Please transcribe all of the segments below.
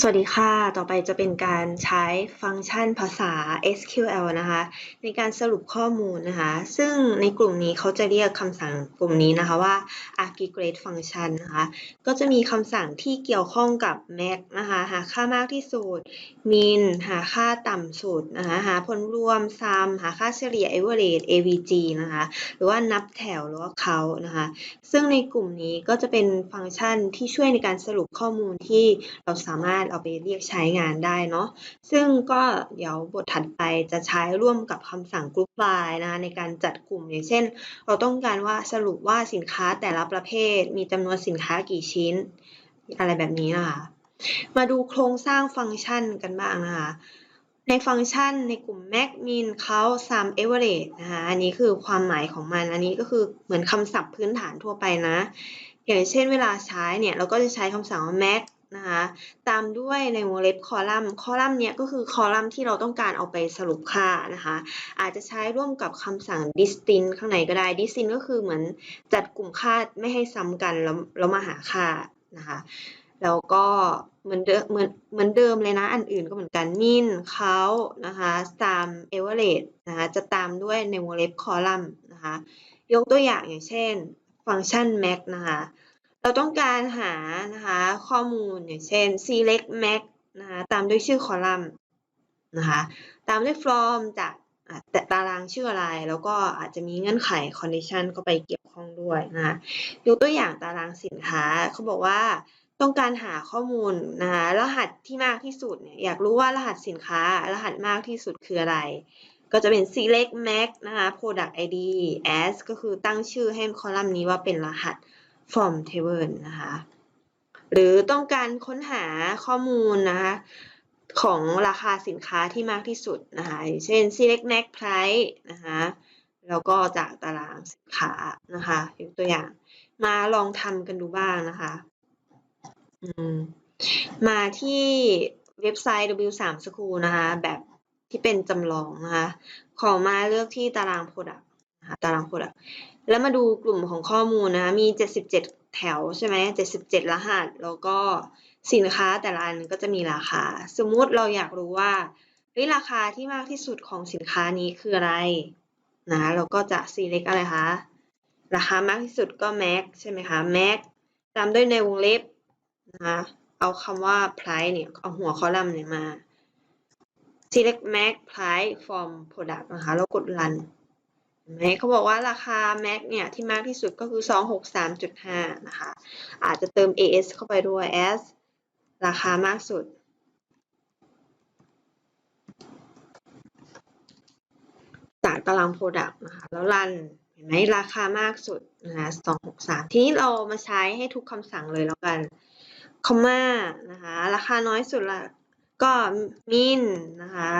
สวัสดีค่ะ ต่อไปจะเป็นการใช้ฟังก์ชันภาษา SQL นะคะ ในการสรุปข้อมูลนะคะ ซึ่งในกลุ่มนี้เขาจะเรียกคำสั่งกลุ่มนี้นะคะว่า aggregate function นะคะ ก็จะมีคำสั่งที่เกี่ยวข้องกับ max นะคะ หาค่ามากที่สุด min หาค่าต่ำสุดนะคะ หาผลรวม sum หาค่าเฉลี่ย average avg นะคะ หรือว่านับแถวหรือว่า count นะคะ ซึ่งในกลุ่มนี้ก็จะเป็นฟังก์ชันที่ช่วยในการสรุปข้อมูลที่เราสามารถเอาไปเรียกใช้งานได้เนาะซึ่งก็เดี๋ยวบทถัดไปจะใช้ร่วมกับคำสั่ง group by นะคะในการจัดกลุ่มอย่างเช่น เราต้องการว่าสรุปว่าสินค้าแต่ละประเภท มีจำนวนสินค้ากี่ชิ้น อะไรแบบนี้นะคะมาดูโครงสร้างฟังก์ชันกันบ้างนะคะในฟังก์ชันในกลุ่ม max min count sum average นะคะอันนี้คือความหมายของมัน อันนี้ก็คือเหมือนคำศัพท์พื้นฐานทั่วไปนะ อย่างเช่นเวลาใช้เนี่ย เราก็จะใช้คำสั่งว่า max นะคะตามด้วยในวงเล็บคอลัมน์ คอลัมน์เนี้ยก็คือคอลัมน์ที่เราต้องการเอาไปสรุปค่านะคะอาจจะใช้ร่วมกับคำสั่ง distinct ข้างในก็ได้ distinct ก็คือเหมือนจัดกลุ่มค่าไม่ให้ซ้ำกันแล้วแล้วมาหาค่านะคะแล้วก็เหมือนเดิมเหมือนเหมือนเดิมเลยนะ อันอื่นก็เหมือนกัน min เขานะคะตาม average นะคะจะตามด้วยในวงเล็บคอลัมน์นะคะยกตัวอย่างอย่างเช่น ฟังก์ชัน max นะคะ เราต้องการหานะคะข้อมูลอย่างเช่น select max นะคะตามด้วยชื่อคอลัมน์นะคะตามด้วย from จากแต่ตารางชื่ออะไร แล้วก็อาจจะมีเงื่อนไข condition เข้าไปเกี่ยวข้องด้วยนะคะยกตัวอย่างตารางสินค้าเขาบอกว่าต้องการหาข้อมูลนะคะรหัสที่มากที่สุดเนี่ยอยากรู้ว่ารหัสสินค้า รหัสมากที่สุดคืออะไร ก็จะเป็น select max นะคะ product id as ก็คือตั้งชื่อให้คอลัมน์นี้ว่าเป็นรหัส from table นะคะ หรือต้องการค้นหาข้อมูลนะคะของราคาสินค้าที่มากที่สุดนะคะเช่น select max price นะคะแล้วก็จากตารางสินค้านะคะยกตัวอย่าง มาลองทำกันดูบ้างนะคะมาที่เว็บไซต์ W3 School นะคะ แบบที่เป็นจำลองนะคะ ขอมาเลือกที่ตาราง product ตาราง product แล้วมาดูกลุ่มของข้อมูลนะคะมี 77 แถวใช่ไหม77 รหัส แล้วก็สินค้าแต่ละอันก็จะมีราคา สมมุติเราอยากรู้ว่าเฮ้ยราคาที่มากที่สุดของสินค้านี้คืออะไรนะเราก็จะ select อะไรคะ ราคามากที่สุดก็ max ใช่ไหมคะ max ตามด้วยในวงเล็บนะคะเอาคำว่า price เนี่ยเอาหัวคอลัมน์เนี่ยมา select max price from product นะคะแล้วกด run ไหมเขาบอกว่าราคา max เนี่ยที่มากที่สุดก็คือ 263.5 นะคะ อาจจะเติม as เข้าไปด้วย as ราคามากสุด จากตาราง product นะคะ แล้ว run เห็นไหมราคามากสุดนะคะ263 ทีนี้เรามาใช้ให้ทุกคำสั่งเลยแล้วกัน คอมมานะคะ ราคาน้อยสุดละก็ min นะคะ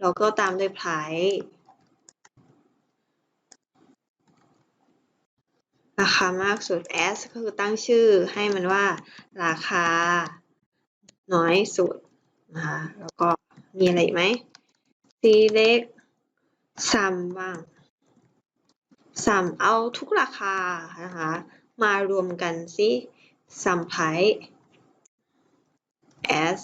แล้วก็ตามด้วย price ราคามากสุด as ก็คือตั้งชื่อให้มันว่าราคาน้อยสุดนะคะแล้วก็มีอะไรไหม select sum บ้าง sum เอาทุกราคานะคะ มารวมกันสิ sum price as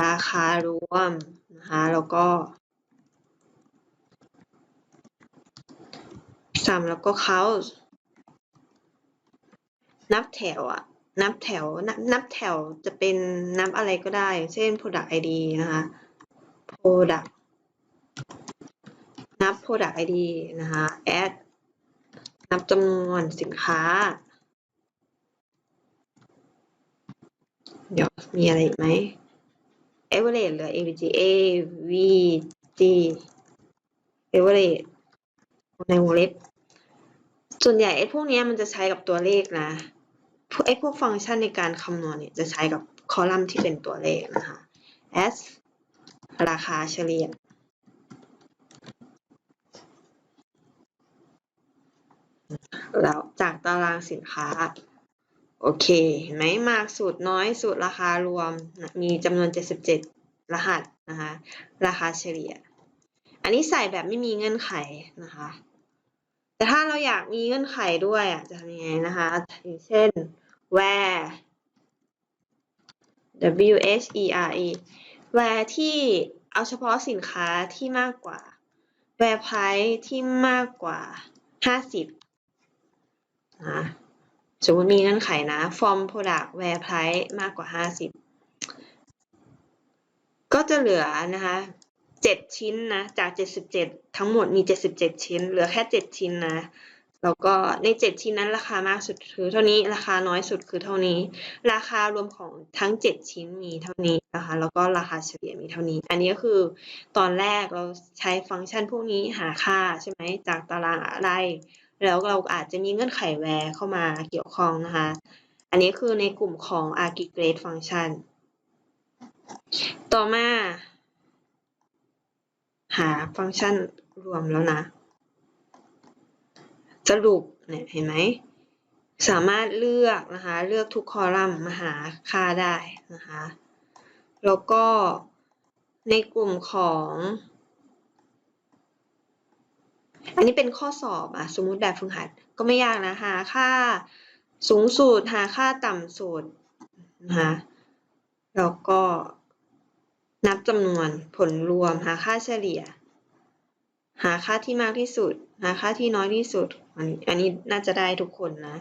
ราคารวมนะคะ แล้วก็ sum แล้วก็ count นับแถวอะนับแถวนับนับแถวจะเป็นนับอะไรก็ได้ เช่น product id นะคะ product นับ product id นะคะ add นับจำนวนสินค้า เดี๋ยวมีอะไรอีกไหม average เหลือ avg avg average ในวงเล็บ ส่วนใหญ่ไอ้พวกนี้มันจะใช้กับตัวเลขนะ ไอ้พวกฟังก์ชันในการคำนวณเนี่ยจะใช้กับคอลัมน์ที่เป็นตัวเลขนะคะ as ราคาเฉลี่ย แล้วจากตารางสินค้า โอเคเห็นไหมมากสุดน้อยสุดราคารวมมีจำนวน 77 รหัสนะคะ ราคาเฉลี่ย อันนี้ใส่แบบไม่มีเงื่อนไขนะคะ แต่ถ้าเราอยากมีเงื่อนไขด้วยอะจะทำยังไงนะคะ อย่างเช่น where W H E R E where ที่เอาเฉพาะสินค้าที่มากกว่า where price ที่มากกว่าห้าสิบนะสมมติมีเงื่อนไขนะ from product where price มากกว่าห้าสิบก็จะเหลือนะคะ เจ็ดชิ้นนะ จากเจ็ดสิบเจ็ดทั้งหมดมีเจ็ดสิบเจ็ดชิ้น เหลือแค่เจ็ดชิ้นนะ แล้วก็ในเจ็ดชิ้นนั้นราคามากสุดคือเท่านี้ ราคาน้อยสุดคือเท่านี้ ราคารวมของทั้งเจ็ดชิ้นมีเท่านี้นะคะ แล้วก็ราคาเฉลี่ยมีเท่านี้ อันนี้ก็คือตอนแรกเราใช้ฟังก์ชันพวกนี้หาค่าใช่ไหมจากตารางอะไร แล้วเราอาจจะมีเงื่อนไขแวร์เข้ามาเกี่ยวข้องนะคะ อันนี้คือในกลุ่มของ aggregate function ต่อมา หาฟังก์ชันรวมแล้วนะ สรุปเนี่ยเห็นไหมสามารถเลือกนะคะ เลือกทุกคอลัมน์มาหาค่าได้นะคะ แล้วก็ในกลุ่มของ อันนี้เป็นข้อสอบอะสมมุติแบบฝึกหัดก็ไม่ยากนะหาค่าสูงสุดหาค่าต่ำสุดนะคะแล้วก็ นับจำนวน ผลรวม หาค่าเฉลี่ย หาค่าที่มากที่สุด หาค่าที่น้อยที่สุด อันนี้น่าจะได้ทุกคนนะ